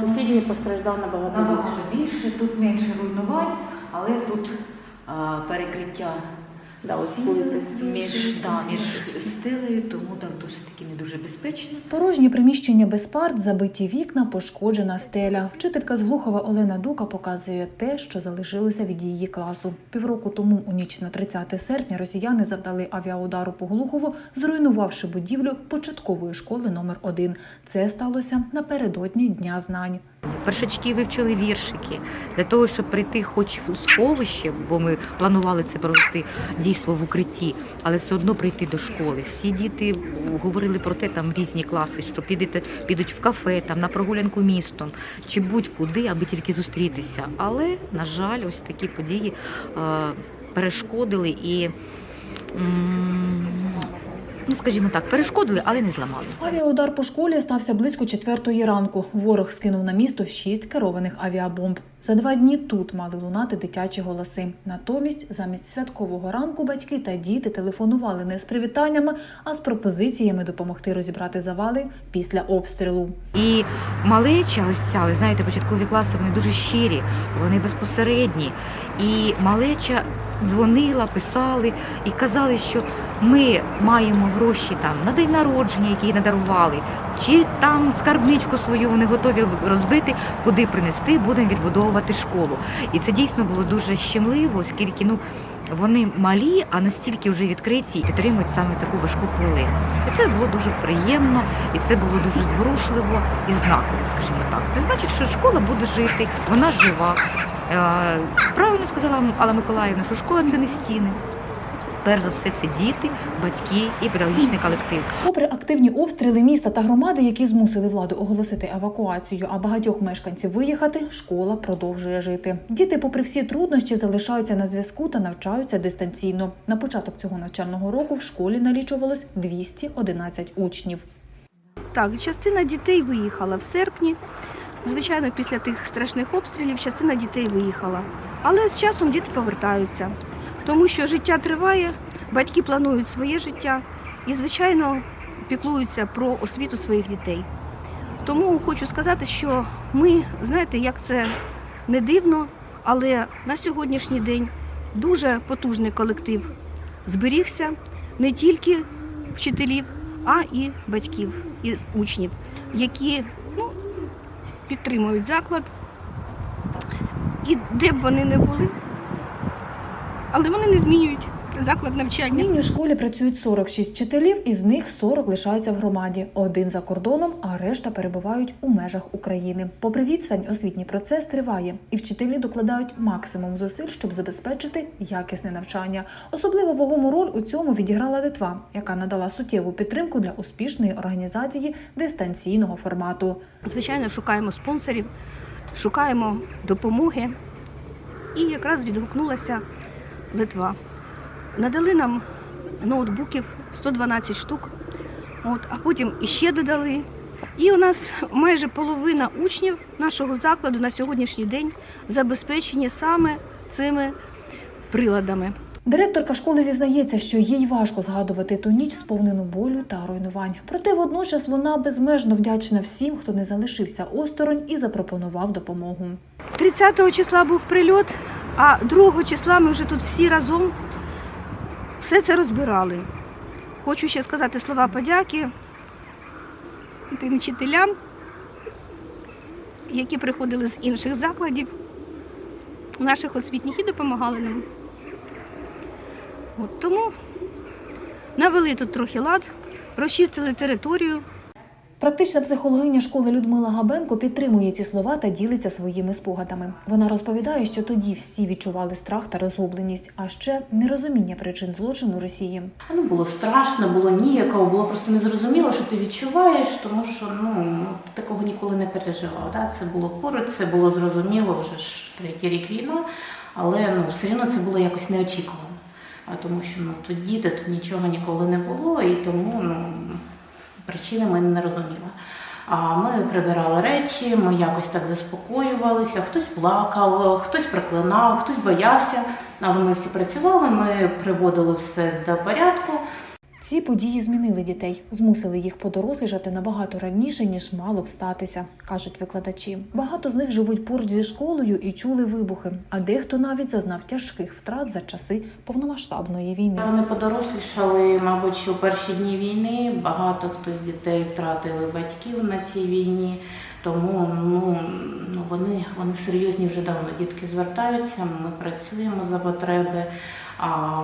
Сусідній постраждав набагато Набагато більше. більше, тут менше руйнувань, але тут а, перекриття Да, ось між, да, між стелею, тому так досить таки не дуже безпечно. Порожні приміщення без парт, забиті вікна, пошкоджена стеля. Вчителька з Глухова Олена Дука показує те, що залишилося від її класу. Півроку тому, у ніч на 30 серпня, росіяни завдали авіаудару по Глухову, зруйнувавши будівлю початкової школи номер 1 Це сталося напередодні Дня знань. Першачки вивчили віршики для того, щоб прийти хоч в сховище, бо ми планували це провести дійство в укритті, але все одно прийти до школи. Всі діти говорили про те, там різні класи, що підете, підуть в кафе, там на прогулянку містом чи будь-куди, аби тільки зустрітися. Але, на жаль, ось такі події е, перешкодили і. Ну, скажімо так, перешкодили, але не зламали. Авіаудар по школі стався близько четвертої ранку. Ворог скинув на місто шість керованих авіабомб. За два дні тут мали лунати дитячі голоси. Натомість, замість святкового ранку, батьки та діти телефонували не з привітаннями, а з пропозиціями допомогти розібрати завали після обстрілу. І малеча, ось ця, ви знаєте, початкові класи, вони дуже щирі, вони безпосередні. І малеча дзвонила, писали і казали, що ми маємо гроші там на день народження, які надарували, чи там скарбничку свою вони готові розбити, куди принести, будемо відбудовувати школу. І це дійсно було дуже щемливо, оскільки ну. Вони малі, а настільки вже відкриті і підтримують саме таку важку хвилину. І це було дуже приємно, і це було дуже зворушливо і знаково, скажімо так. Це значить, що школа буде жити, вона жива. Е, Правильно сказала Алла Миколаївна, що школа це не стіни. Перш за все, це діти, батьки і педагогічний колектив. Попри активні обстріли міста та громади, які змусили владу оголосити евакуацію, а багатьох мешканців виїхати, школа продовжує жити. Діти, попри всі труднощі, залишаються на зв'язку та навчаються дистанційно. На початок цього навчального року в школі налічувалось 211 учнів. Так, частина дітей виїхала в серпні. Звичайно, після тих страшних обстрілів частина дітей виїхала. Але з часом діти повертаються, тому що життя триває, батьки планують своє життя і, звичайно, піклуються про освіту своїх дітей. Тому хочу сказати, що ми, знаєте, як це не дивно, але на сьогоднішній день дуже потужний колектив зберігся не тільки вчителів, а і батьків, і учнів, які ну, підтримують заклад. І де б вони не були, але вони не змінюють заклад навчання. Нині в школі працюють 46 вчителів, із них 40 лишаються в громаді, один за кордоном, а решта перебувають у межах України. Попри відстань, освітній процес триває, і вчителі докладають максимум зусиль, щоб забезпечити якісне навчання. Особливо вагому роль у цьому відіграла Литва, яка надала суттєву підтримку для успішної організації дистанційного формату. Звичайно, шукаємо спонсорів, шукаємо допомоги. І якраз відгукнулася Литва. Надали нам ноутбуків 112 штук, от, а потім іще додали. І у нас майже половина учнів нашого закладу на сьогоднішній день забезпечені саме цими приладами. Директорка школи зізнається, що їй важко згадувати ту ніч, сповнену болю та руйнувань. Проте водночас вона безмежно вдячна всім, хто не залишився осторонь і запропонував допомогу. 30 числа був прильот, а 2 числа ми вже тут всі разом все це розбирали. Хочу ще сказати слова подяки тим вчителям, які приходили з інших закладів, наших освітніх і допомагали нам. От тому навели тут трохи лад, розчистили територію. Практична психологиня школи Людмила Габенко підтримує ці слова та ділиться своїми спогадами. Вона розповідає, що тоді всі відчували страх та розгубленість, а ще нерозуміння причин злочину Росії. Ну, було страшно, було ніяково, було просто незрозуміло, що ти відчуваєш, тому що ну, ти такого ніколи не переживав. Да? Це було поруч, це було зрозуміло, вже ж третій рік війна, але ну, все одно це було якось неочікувано. А тому що ну, тоді тут нічого ніколи не було, і тому ну, причини ми не розуміли. А ми прибирали речі, ми якось так заспокоювалися. Хтось плакав, хтось проклинав, хтось боявся. Але ми всі працювали, ми приводили все до порядку. Ці події змінили дітей, змусили їх подорослішати набагато раніше, ніж мало б статися, кажуть викладачі. Багато з них живуть поруч зі школою і чули вибухи, а дехто навіть зазнав тяжких втрат за часи повномасштабної війни. Вони подорослішали, мабуть, у перші дні війни багато хто з дітей втратили батьків на цій війні. Тому ну, ну вони, вони серйозні вже давно. Дітки звертаються, ми працюємо за потреби. А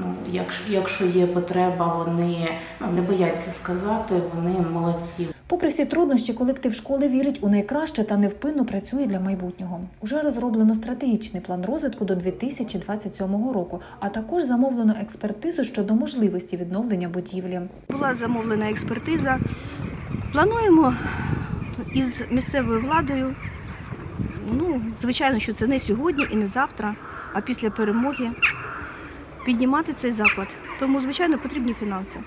ну, якщо, якщо є потреба, вони ну, не бояться сказати, вони молодці. Попри всі труднощі, колектив школи вірить у найкраще та невпинно працює для майбутнього. Уже розроблено стратегічний план розвитку до 2027 року, а також замовлено експертизу щодо можливості відновлення будівлі. Була замовлена експертиза. Плануємо із місцевою владою. Ну, звичайно, що це не сьогодні і не завтра, а після перемоги піднімати цей заклад. Тому, звичайно, потрібні фінанси.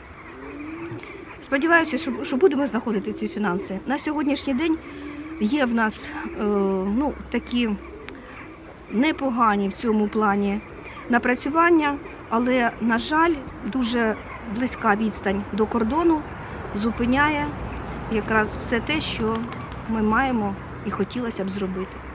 Сподіваюся, що, що будемо знаходити ці фінанси. На сьогоднішній день є в нас е, ну, такі непогані в цьому плані напрацювання, але, на жаль, дуже близька відстань до кордону зупиняє якраз все те, що ми маємо і хотілося б зробити.